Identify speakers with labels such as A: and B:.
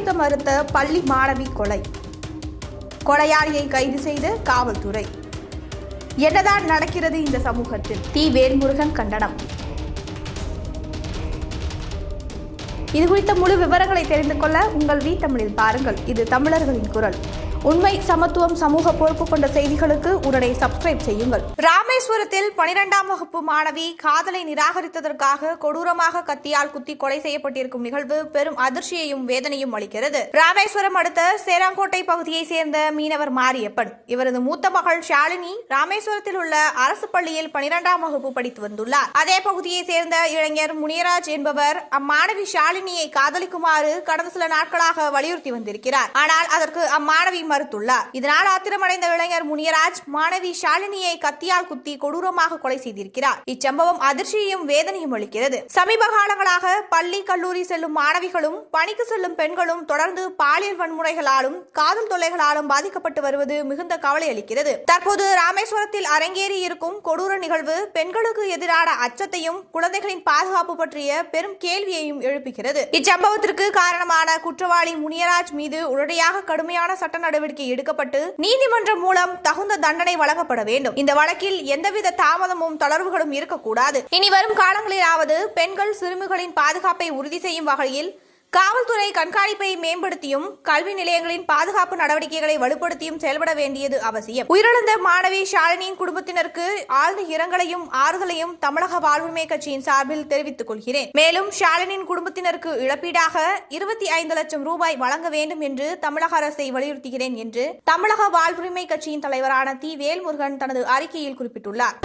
A: கற்பழிக்க மறுத்த பள்ளி மாணவி கொலை. கொலையாளியை கைது செய்த காவல்துறை. என்னதான் நடக்கிறது இந்த சமூகத்தில்? தி வேல்முருகன் கண்டனம். இது குறித்த முழு விவரங்களை தெரிந்து கொள்ள உங்கள் வீ தமிழில் பாருங்கள். இது தமிழர்களின் குரல். உண்மை சமத்துவம் சமூக பொறுப்பு கொண்ட செய்திகளுக்கு உடனே சப்ஸ்கிரைப் செய்யுங்கள். ராமேஸ்வரத்தில் பனிரெண்டாம் வகுப்பு மாணவி காதலை நிராகரித்ததற்காக கொடூரமாக கத்தியால் குத்தி கொலை செய்யப்பட்டிருக்கும் நிகழ்வு பெரும் அதிர்ச்சியையும் வேதனையும் அளிக்கிறது. ராமேஸ்வரம் அடுத்த சேராங்கோட்டை பகுதியைச் சேர்ந்த மீனவர் மாரியப்பன். இவரது மூத்த மகள் ஷாலினி ராமேஸ்வரத்தில் உள்ள அரசு பள்ளியில் பனிரெண்டாம் வகுப்பு படித்து வந்துள்ளார். அதே பகுதியைச் சேர்ந்த இளைஞர் முனியராஜ் என்பவர் அம்மாணவி ஷாலினியை காதலிக்குமாறு கடந்த சில நாட்களாக வலியுறுத்தி வந்திருக்கிறார். ஆனால் அதற்கு அம்மாணவி மறுத்துள்ளார். இதனால் ஆத்திரமடைந்த இளைஞர் முனியராஜ் மாணவி ஷாலினியை கத்தியால் குத்தி கொடூரமாக கொலை செய்திருக்கிறார். இச்சம்பவம் அதிர்ச்சியையும் வேதனையும் அளிக்கிறது. சமீப காலங்களாக பள்ளி கல்லூரி செல்லும் மாணவிகளும் பணிக்கு செல்லும் பெண்களும் தொடர்ந்து பாலியல் வன்முறைகளாலும் காதல் தொல்லைகளாலும் பாதிக்கப்பட்டு வருவது மிகுந்த கவலை அளிக்கிறது. தற்போது ராமேஸ்வரத்தில் அரங்கேறி இருக்கும் கொடூர நிகழ்வு பெண்களுக்கு எதிரான அச்சத்தையும் குழந்தைகளின் பாதுகாப்பு பற்றிய பெரும் கேள்வியையும் எழுப்புகிறது. இச்சம்பவத்திற்கு காரணமான குற்றவாளி முனியராஜ் மீது உடனடியாக கடுமையான சட்ட நடவடிக்கை எடுக்கப்பட்டு நீதிமன்றம் மூலம் தகுந்த தண்டனை வழங்கப்பட வேண்டும். இந்த வழக்கில் எந்தவித தாமதமும் தளர்வுகளும் இருக்கக்கூடாது. இனி வரும் காலங்களிலாவது பெண்கள் சிறுமிகளின் பாதுகாப்பை உறுதி செய்யும் வகையில் காவல்துறை கண்காணிப்பை மேம்படுத்தியும் கல்வி நிலையங்களின் பாதுகாப்பு நடவடிக்கைகளை வலுப்படுத்தியும் செயல்பட வேண்டியது அவசியம். உயிரிழந்த மாணவி ஷாலினியின் குடும்பத்தினருக்கு ஆழ்ந்த இரங்கலையும் ஆறுதலையும் தமிழக வாழ்வுரிமை கட்சியின் சார்பில் தெரிவித்துக் கொள்கிறேன். மேலும் ஷாலினியின் குடும்பத்தினருக்கு இழப்பீடாக இருபத்தி ஐந்து லட்சம் ரூபாய் வழங்க வேண்டும் என்று தமிழக அரசை வலியுறுத்துகிறேன் என்று தமிழக வாழ்வுரிமை கட்சியின் தலைவரான தி வேல்முருகன் தனது அறிக்கையில் குறிப்பிட்டுள்ளார்.